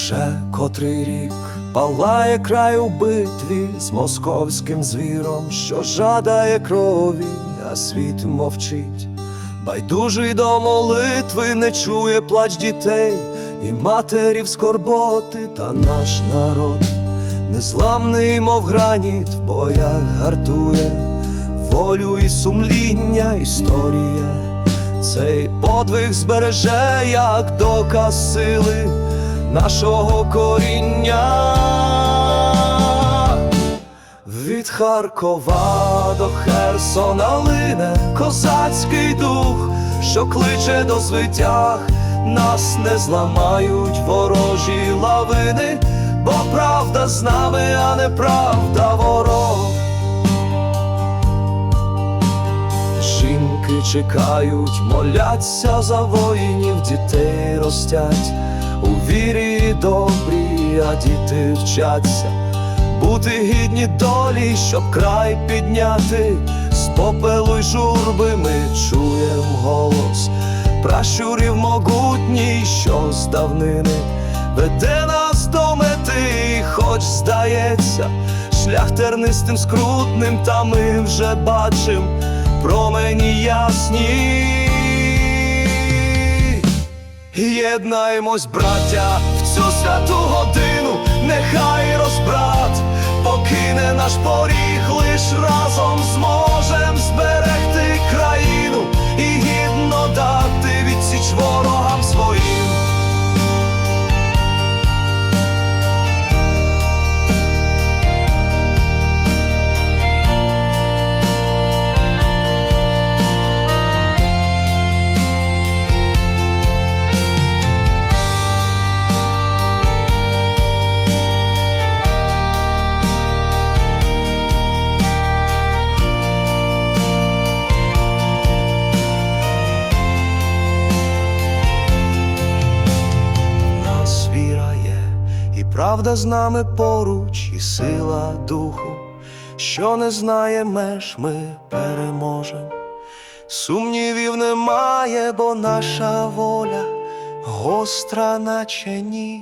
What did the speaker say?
Вже котрий рік палає край у битві з московським звіром, що жадає крові, а світ мовчить. Байдужий до молитви не чує плач дітей і матерів скорботи, та наш народ незламний, мов граніт, в боях гартує волю і сумління, історія. Цей подвиг збереже як доказ сили нашого коріння. Від Харкова до Херсона лине козацький дух, що кличе до звитяг, нас не зламають ворожі лавини, бо правда з нами, а не правда ворог. Жінки чекають, моляться за воїнів, дітей ростять у вірі добрі, а діти вчаться. Бути гідні долі, щоб край підняти. З попелу й журби ми чуєм голос. Пращурів могутній, що з давнини. Веде нас до мети, хоч здається, шлях тернистим скрутним, та ми вже бачим. Промені ясні. Єднаємось, браття, в цю святу годину, правда з нами поруч, і сила духу, що не знає меж, ми переможем. Сумнівів немає, бо наша воля гостра, наче ніж.